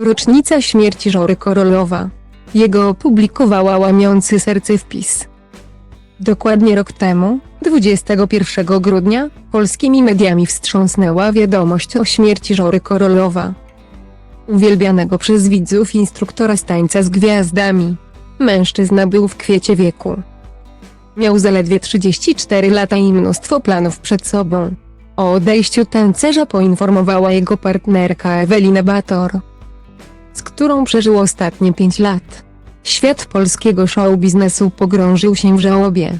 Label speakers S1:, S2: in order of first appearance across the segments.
S1: Rocznica śmierci Żory Korolowa. Jego opublikowała łamiący serce wpis. Dokładnie rok temu, 21 grudnia, polskimi mediami wstrząsnęła wiadomość o śmierci Żory Korolowa. Uwielbianego przez widzów instruktora z tańca z gwiazdami. Mężczyzna był w kwiecie wieku. Miał zaledwie 34 lata i mnóstwo planów przed sobą. O odejściu tancerza poinformowała jego partnerka Ewelina Bator, którą przeżył ostatnie 5 lat. Świat polskiego show biznesu pogrążył się w żałobie.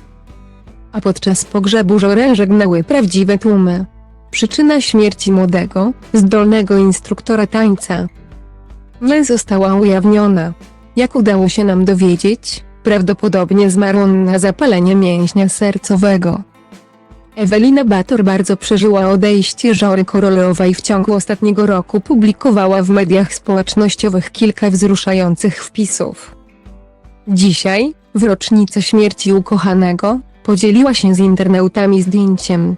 S1: A podczas pogrzebu Żorę żegnały prawdziwe tłumy. Przyczyna śmierci młodego, zdolnego instruktora tańca nie została ujawniona. Jak udało się nam dowiedzieć, prawdopodobnie zmarł on na zapalenie mięśnia sercowego. Ewelina Bator bardzo przeżyła odejście Żory Korolowej w ciągu ostatniego roku publikowała w mediach społecznościowych kilka wzruszających wpisów. Dzisiaj, w rocznicę śmierci ukochanego, podzieliła się z internautami zdjęciem,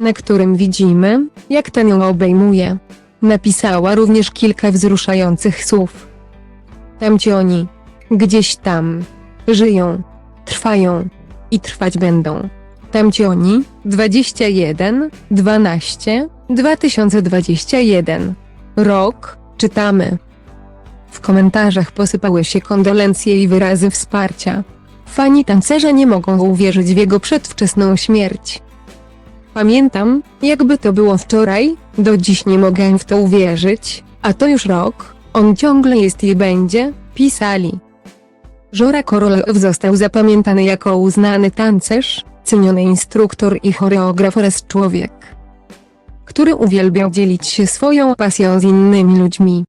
S1: na którym widzimy, jak ten ją obejmuje. Napisała również kilka wzruszających słów. Tamci oni, gdzieś tam, żyją, trwają i trwać będą. Tamci oni, 21, 12, 2021. Rok, czytamy. W komentarzach posypały się kondolencje i wyrazy wsparcia. Fani tancerza nie mogą uwierzyć w jego przedwczesną śmierć. Pamiętam, jakby to było wczoraj, do dziś nie mogę w to uwierzyć, a to już rok, on ciągle jest i będzie, pisali. Żora Korolow został zapamiętany jako uznany tancerz, ceniony instruktor i choreograf oraz człowiek, który uwielbiał dzielić się swoją pasją z innymi ludźmi.